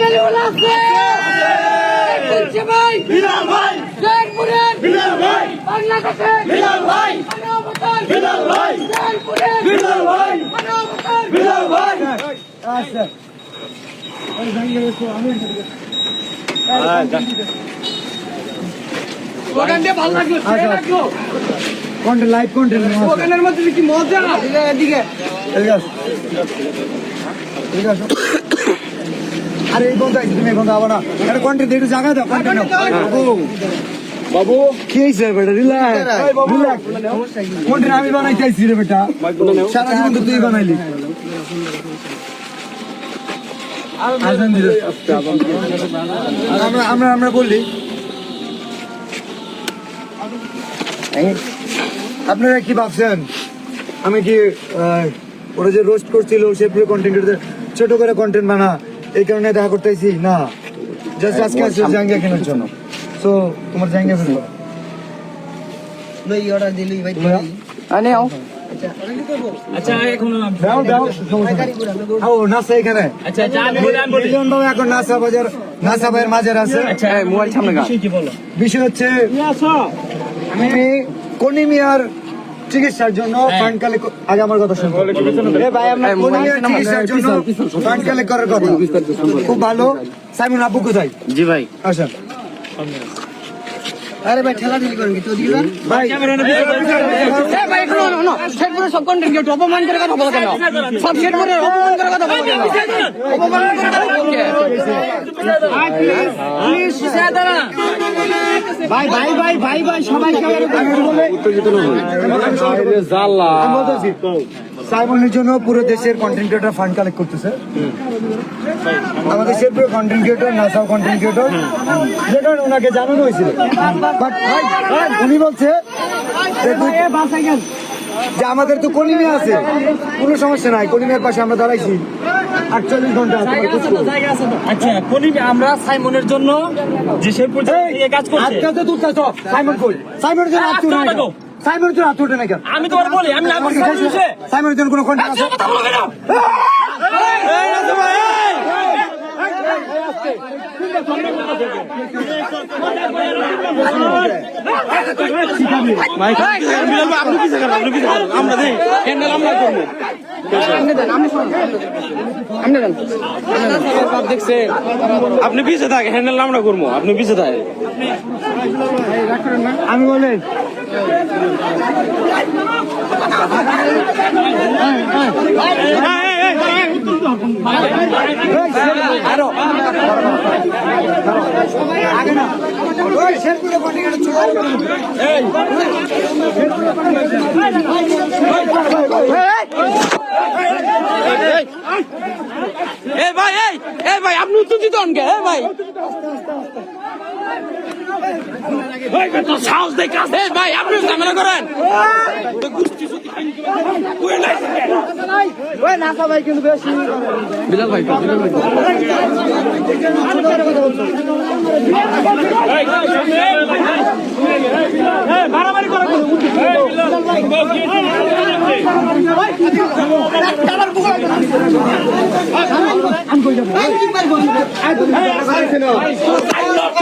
Balloon আছে বলছে ভাই। বিলাল ভাই। জয়পুরের বিলাল ভাই। বাংলাদেশে বিলাল ভাই। মানবতার বিলাল ভাই। জয়পুরের বিলাল ভাই। মানবতার বিলাল ভাই। ভালো লাগল ছেড়ে রাখল কন্টেন্ট লাইভ কন্টেন্ট মধ্যে কি মজা? এদিকে ঠিক আছে ঠিক আছে আরে এই বন্ধু তুমি এই বন্ধু আবার না। এটা কন্টেন্ট একটু জায়গা দাও কন্টেন্ট বাবু। হইছে বেটা? রিল্যাক্স রিল্যাক্স কন্টেন্ট আমি বানাইতে আইছি রে বেটা। সারা জীবন তো তুই বানাইলি। আমরা আমরা আমরা বললি আপনারা কি ভাবছেন? আমি কি ওরা যে রোস্ট করছিল সে পুরো কন্টেন্ট ছোট করে কন্টেন্ট বানা এই কারণে দেখা করতেছি না। জাস্ট আজকে আসছে জাঙ্গিয়া কেনার জন্য। সো তোমার জাঙ্গিয়া নাসা বাজার নাসা ভাইয়ের মাঝের আছে। বিষয় হচ্ছে আমি কনি মিয়ার চিকিৎসার জন্য ফান্ড কালেক্ট আগে আমার কথা শুনুন আমরা মিয়ার চিকিৎসার জন্য ফান্ড কালেক্ট করার কথা? খুব ভালো। সাইমন আব্বু কোথায়? জি ভাই। আসেন। আরে ভাই ঠেলা ঠেলি করেন কি? তো দিবেন ভাই ভাই একটু না না সেট করে সব কন্টেন্ট কেউ অপমান করে কথা বলো কেন? সব সেট করে অপমান করে কথা বলো কেন? অপমান করে কথা বলো ভাই ভাই ভাই ভাই ভাই সবাই আমি বলতেছি, সাইমনের জন্য পুরো দেশের কন্টেন্ট ক্রিয়েটর ফান্ড কালেক্ট করতেছে। আমাদের দেশের পুরো কন্টেন্ট ক্রিয়েটর নাসাও কন্টেন্ট ক্রিয়েটর যে কারণে ওনাকে জানানো হয়েছিল। বাট উনি বলছে যে আমাদের তো কলিমে আছে কোনো সমস্যা নাই কলিমিয়ার পাশে আমরা দাঁড়াইছি। আটচল্লিশ ঘণ্টা আচ্ছা কলি আমরা সাইমনের জন্য যে সেই এই কাজ করছে। আজকাল তো তুলতে সাইমন কই? সাইমনের জন্য? সাইমনের জন্য হাত না কেন? আমি তোমার বলি আমি না খাইছে? সাইমনের জন্য কোনো কন্টেন্ট আছে আমরা দেই হ্যান্ডেল আমরা করব দেখছে আপনি পিছে থাকে হ্যান্ডেল আমরা করব। আপনি পিছে থাকে। আমি বলেন না। শেরপুরে কন্টেন্ট চলে এ ভাই এই এ আপনি অনকে এ ভাই সাহস দেখ এ ভাই আপনি ঝামেলা করেন বিলাল ভাই মারামারি করা আমি কই যাব